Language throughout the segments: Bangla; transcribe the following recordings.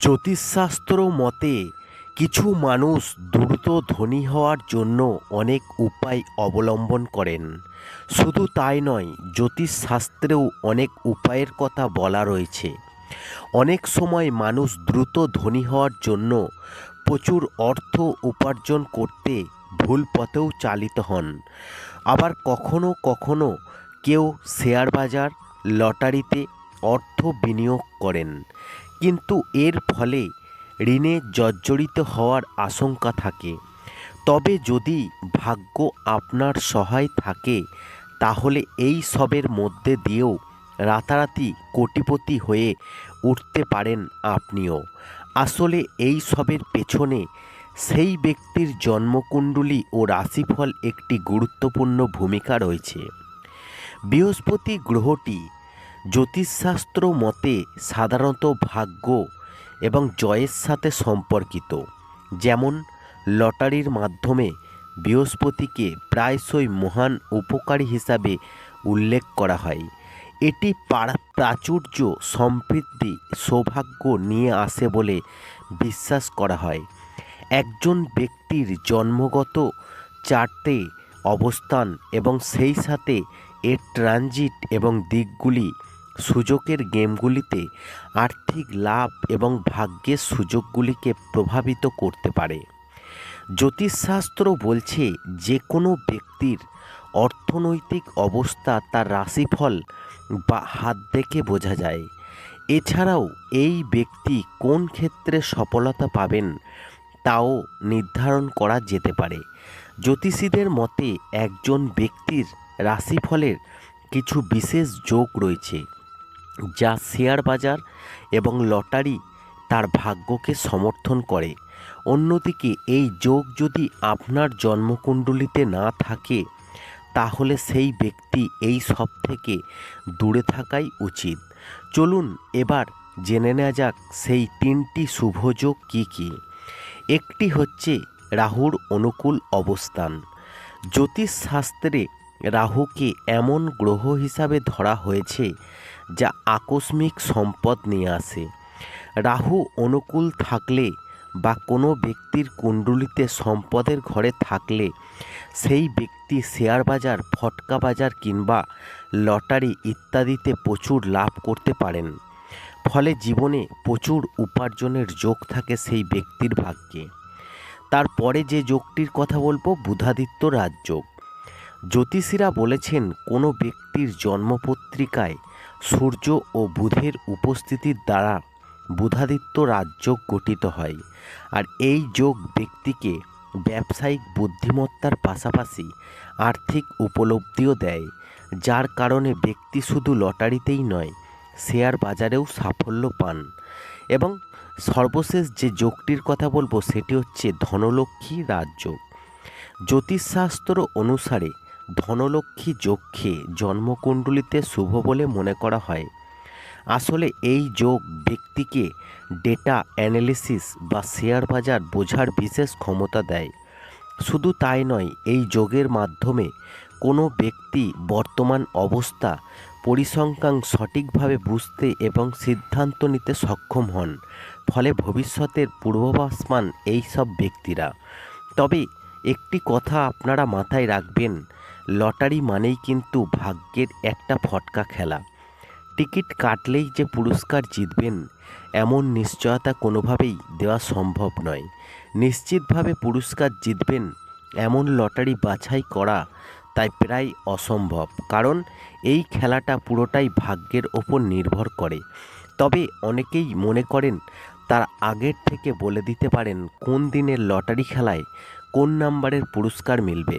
জ্যোতিষশাস্ত্র মতে, কিছু মানুষ দ্রুত ধনী হওয়ার জন্য অনেক উপায় অবলম্বন করেন। শুধু তাই নয়, জ্যোতিষশাস্ত্রেও অনেক উপায়ের কথা বলা রয়েছে। অনেক সময় মানুষ দ্রুত ধনী হওয়ার জন্য প্রচুর অর্থ উপার্জন করতে ভুল পথেও চালিত হন। আবার কখনো কখনো কেউ শেয়ার বাজার, লটারিতে অর্থ বিনিয়োগ করেন। কিন্তু এর ফলে ঋণে জর্জরিত হওয়ার আশঙ্কা থাকে। তবে যদি ভাগ্য আপনার সহায় থাকে, তাহলে এই সবের মধ্যে দিয়েও রাতারাতি কোটিপতি হয়ে উঠতে পারেন আপনিও। আসলে এই সবের পেছনে সেই ব্যক্তির জন্মকুণ্ডলী ও রাশিফল একটি গুরুত্বপূর্ণ ভূমিকা রয়েছে। বৃহস্পতি গ্রহটি জ্যোতিষশাস্ত্র মতে সাধারণত ভাগ্য এবং জয়ের সাথে সম্পর্কিত। যেমন, লটারির মাধ্যমে বৃহস্পতিকে প্রায়শই মহান উপকারী হিসাবে উল্লেখ করা হয়। এটি পারা- প্রাচুর্য সমৃদ্ধি, সৌভাগ্য নিয়ে আসে বলে বিশ্বাস করা হয়। একজন ব্যক্তির জন্মগত চার্টে অবস্থান এবং সেই সাথে এর ট্রানজিট এবং দিকগুলি সুযোগের গেমগুলিতে আর্থিক লাভ এবং ভাগ্যের সুযোগগুলিকে প্রভাবিত করতে পারে। জ্যোতিষশাস্ত্র বলছে যে কোনো ব্যক্তির অর্থনৈতিক অবস্থা তার রাশিফল বা হাত দেখে বোঝা যায়। এছাড়াও এই ব্যক্তি কোন ক্ষেত্রে সফলতা পাবেন তাও নির্ধারণ করা যেতে পারে। জ্যোতিষীদের মতে একজন ব্যক্তির রাশিফলের কিছু বিশেষ যোগ রয়েছে। যা শেয়ার বাজার এবং লটারি তার ভাগ্যকে সমর্থন করে। অন্যদিকে এই যোগ যদি আপনার জন্মকুণ্ডলিতে না থাকে, তাহলে সেই ব্যক্তি এই সব থেকে দূরে থাকাই উচিত। চলুন এবার জেনে নেওয়া যাক সেই তিনটি শুভযোগ কী কী। একটি হচ্ছে রাহুর অনুকূল অবস্থান। জ্যোতিষশাস্ত্রে রাহুকে এমন গ্রহ হিসাবে ধরা হয়েছে যা আকস্মিক সম্পদ নিয়ে আসে। রাহু অনুকূল থাকলে বা কোনো ব্যক্তির কুণ্ডলিতে সম্পদের ঘরে থাকলে, সেই ব্যক্তি শেয়ার বাজার, ফটকা বাজার কিংবা লটারি ইত্যাদিতে প্রচুর লাভ করতে পারেন। ফলে জীবনে প্রচুর উপার্জনের যোগ থাকে সেই ব্যক্তির ভাগ্যে। তারপরে যে যোগটির কথা বলব, বুধাদিত্য রাজযোগ। জ্যোতিষীরা বলেছেন, কোনো ব্যক্তির জন্মপত্রিকায় সূর্য ও বুধের উপস্থিতির দ্বারা বুধাদিত্য রাজযোগ গঠিত হয়। আর এই যোগ ব্যক্তিকে ব্যবসায়িক বুদ্ধিমত্তার পাশাপাশি আর্থিক উপলব্ধিও দেয়, যার কারণে ব্যক্তি শুধু লটারিতেই নয়, শেয়ার বাজারেও সাফল্য পান। এবং সর্বশেষ যে যোগটির কথা বলব, সেটি হচ্ছে ধনলক্ষ্মী রাজযোগ জ্যোতিষশাস্ত্র অনুসারে ধনলক্ষ্মী যোগকে জন্মকুণ্ডলিতে শুভ বলে মনে করা হয়। আসলে এই যোগ ব্যক্তিকে ডেটা অ্যানালিসিস বা শেয়ার বাজার বোঝার বিশেষ ক্ষমতা দেয়। শুধু তাই নয়, এই যোগের মাধ্যমে কোনো ব্যক্তি বর্তমান অবস্থা, পরিসংখ্যান সঠিকভাবে বুঝতে এবং সিদ্ধান্ত নিতে সক্ষম হন, ফলে ভবিষ্যতের পূর্বাভাস পান এই সব ব্যক্তিরা। তবে একটি কথা আপনারা মাথায় রাখবেন লটারি মানেই কিন্তু ভাগ্যের একটা ফটকা খেলা। টিকিট কাটলেই যে পুরস্কার জিতবেন, এমন নিশ্চয়তা কোনোভাবেই দেওয়া সম্ভব নয়। নিশ্চিতভাবে পুরস্কার জিতবেন, এমন লটারি বাছাই করা তাই প্রায় অসম্ভব, কারণ এই খেলাটা পুরোটাই ভাগ্যের ওপর নির্ভর করে। তবে অনেকেই মনে করেন, তার আগের থেকে বলে দিতে পারেন কোন দিনের লটারি খেলায় কোন নাম্বারের পুরস্কার মিলবে।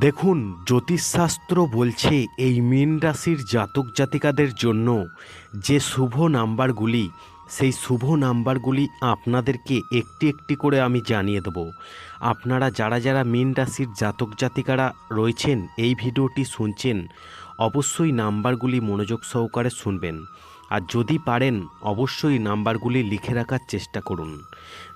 দেখুন, জ্যোতিষশাস্ত্র বলছে এই মীন রাশির জাতক জাতিকাদের জন্য যে শুভ নাম্বারগুলি, সেই শুভ নাম্বারগুলি আপনাদেরকে একটি একটি করে আমি জানিয়ে দেব। আপনারা যারা যারা মীন রাশির জাতক জাতিকারা রয়েছেন, এই ভিডিওটি শুনছেন, অবশ্যই নাম্বারগুলি মনোযোগ সহকারে শুনবেন। আর যদি পারেন, অবশ্যই নাম্বারগুলি লিখে রাখার চেষ্টা করুন।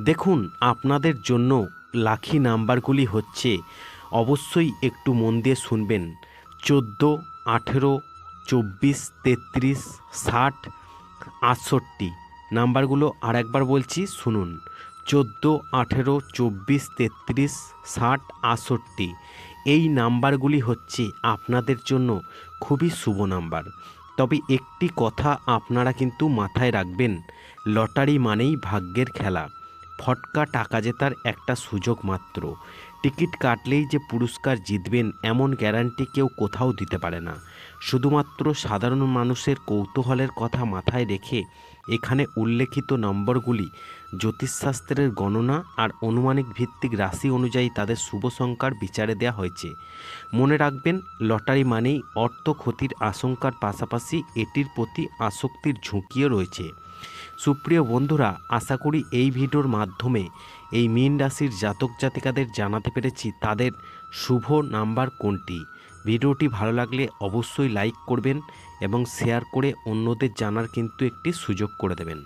দেখুন, আপনাদের জন্য লাখি নাম্বারগুলি হচ্ছে অবশ্যই একটু মন দিয়ে শুনবেন। চোদ্দ, আঠেরো, চব্বিশ, তেত্রিশ, ষাট, আটষট্টি। নাম্বারগুলো আর একবার বলছি, শুনুন। চোদ্দ, আঠেরো, চব্বিশ, তেত্রিশ, ষাট, আটষট্টি। এই নাম্বারগুলি হচ্ছে আপনাদের জন্য খুবই শুভ নাম্বার। তবে একটি কথা আপনারা কিন্তু মাথায় রাখবেন, লটারি মানেই ভাগ্যের খেলা। ফটকা টাকা জেতার একটা সুযোগ মাত্র। টিকিট কাটলেই যে পুরস্কার জিতবেন এমন গ্যারান্টি কেউ কোথাও দিতে পারে না। শুধুমাত্র সাধারণ মানুষের কৌতূহলের কথা মাথায় রেখে এখানে উল্লেখিত নম্বরগুলি জ্যোতিষশাস্ত্রের গণনা আর অনুমানিক ভিত্তিক রাশি অনুযায়ী তাদের শুভ সংখ্যার বিচারে দেওয়া হয়েছে। মনে রাখবেন, লটারি মানেই অর্থ ক্ষতির আশঙ্কার পাশাপাশি এটির প্রতি আসক্তির ঝুঁকিও রয়েছে। সুপ্রিয় বন্ধুরা, আশা করি এই ভিডিওর মাধ্যমে এই মীন রাশির জাতক জাতিকাদের জানাতে পেরেছি তাদের শুভ নাম্বার কোনটি। ভিডিওটি ভালো লাগলে অবশ্যই লাইক করবেন এবং শেয়ার করে অন্যদের জানার কিন্তু একটি সুযোগ করে দেবেন।